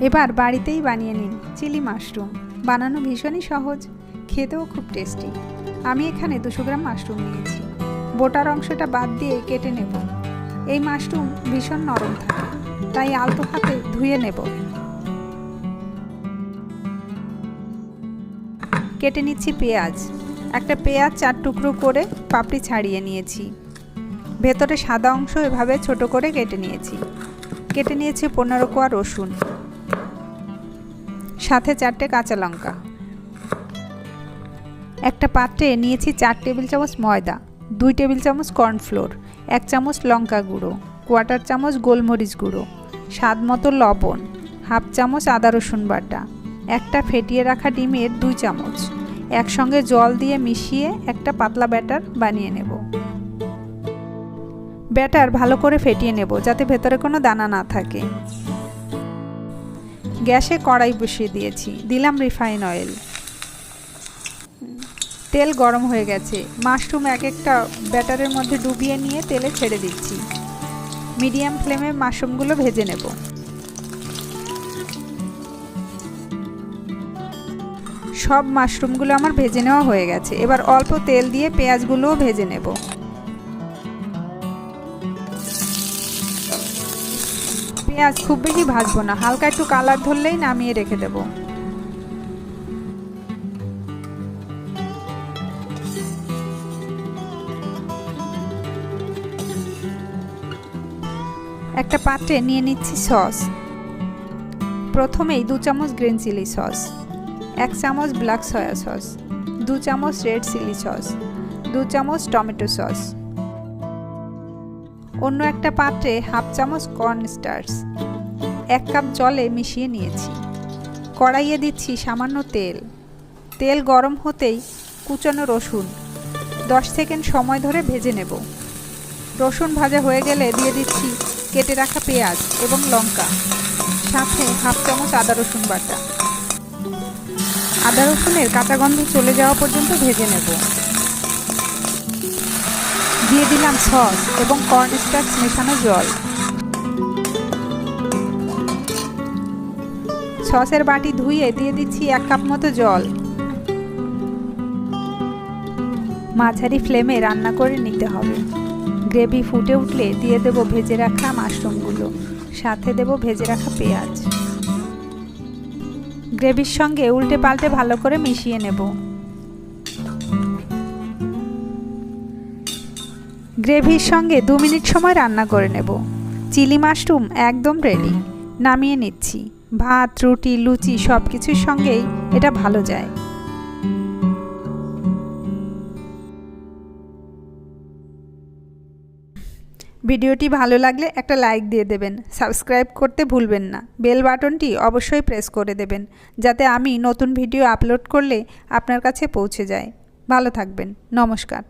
এবার বাড়িতেই বানিয়ে নিন চিলি মাশরুম। বানানো ভীষণই সহজ, খেতেও খুব টেস্টি। আমি এখানে দুশো গ্রাম মাশরুম নিয়েছি। বোটার অংশটা বাদ দিয়ে কেটে নেব। এই মাশরুম ভীষণ নরম থাকে, তাই আলতো হাতে ধুয়ে নেব। কেটে নিচ্ছি পেঁয়াজ। একটা পেঁয়াজ চার টুকরো করে পাপড়ি ছাড়িয়ে নিয়েছি। ভেতরে সাদা অংশ এভাবে ছোট করে কেটে নিয়েছি। কেটে নিয়েছি পনেরো কোয়া রসুন। সাথে চারটে কাঁচা লঙ্কা। একটা পাত্রে নিয়েছি চার টেবিল চামচ ময়দা, দুই টেবিল চামচ কর্নফ্লোর, এক চামচ লঙ্কা গুঁড়ো কোয়াটার চামচ গোলমরিচ গুঁড়ো, স্বাদ মতো লবণ, হাফ চামচ আদা রসুন বাটা, একটা ফেটিয়ে রাখা ডিমের দুই চামচ। একসঙ্গে জল দিয়ে মিশিয়ে একটা পাতলা ব্যাটার বানিয়ে নেব। ব্যাটার ভালো করে ফেটিয়ে নেব যাতে ভেতরে কোনো দানা না থাকে। গ্যাসে কড়াই বসিয়ে দিয়েছি। দিলাম রিফাইন অয়েল। তেল গরম হয়ে গেছে। মাশরুম এক একটা ব্যাটারের মধ্যে ডুবিয়ে নিয়ে তেলে ছেড়ে দিচ্ছি। মিডিয়াম ফ্লেমে মাশরুমগুলো ভেজে নেব। সব মাশরুমগুলো আমার ভেজে নেওয়া হয়ে গেছে। এবার অল্প তেল দিয়ে পেঁয়াজগুলোও ভেজে নেব। পেঁয়াজ খুব বেশি ভাজবো না। হালকা একটু কালার ধরলেই নামিয়ে রেখে দেব। একটা পাত্রে নিয়ে নিচ্ছি সস। প্রথমেই দু চামচ গ্রিন চিলি সস, এক চামচ ব্ল্যাক সয়া সস, দু চামচ রেড চিলি সস, দু চামচ টমেটো সস। অন্য একটা পাত্রে হাফ চামচ কর্ন স্টার্স এক কাপ জলে মিশিয়ে নিয়েছি। কড়াইয়ে দিচ্ছি সামান্য তেল। তেল গরম হতেই কুচানো রসুন। দশ সেকেন্ড সময় ধরে ভেজে নেব। রসুন ভাজা হয়ে গেলে দিয়ে দিচ্ছি কেটে রাখা পেঁয়াজ এবং লঙ্কা। সাথে হাফ চামচ আদা রসুন বাটা। আদা রসুনের কাঁচা গন্ধ চলে যাওয়া পর্যন্ত ভেজে নেব। দিয়ে দিলাম সস এবং কর্ন স্টার্চ মেশানো জল। সসের বাটি ধুয়ে দিয়ে দিচ্ছি এক কাপ মতো জল। মাঝারি ফ্লেমে রান্না করে নিতে হবে। গ্রেভি ফুটে উঠলে দিয়ে দেব ভেজে রাখা মাশরুমগুলো, সাথে দেব ভেজে রাখা পেঁয়াজ। গ্রেভির সঙ্গে উল্টে পাল্টে ভালো করে মিশিয়ে নেব। গ্রেভির সঙ্গে দু মিনিট সময় রান্না করে নেব। চিলি মাশরুম একদম রেডি নামিয়ে নিচ্ছি। ভাত, রুটি, লুচি সব কিছুর সঙ্গেই এটা ভালো যায়। ভিডিওটি ভালো লাগলে একটা লাইক দিয়ে দেবেন। সাবস্ক্রাইব করতে ভুলবেন না। বেল বাটনটি অবশ্যই প্রেস করে দেবেন, যাতে আমি নতুন ভিডিও আপলোড করলে আপনার কাছে পৌঁছে যায়। ভালো থাকবেন। নমস্কার।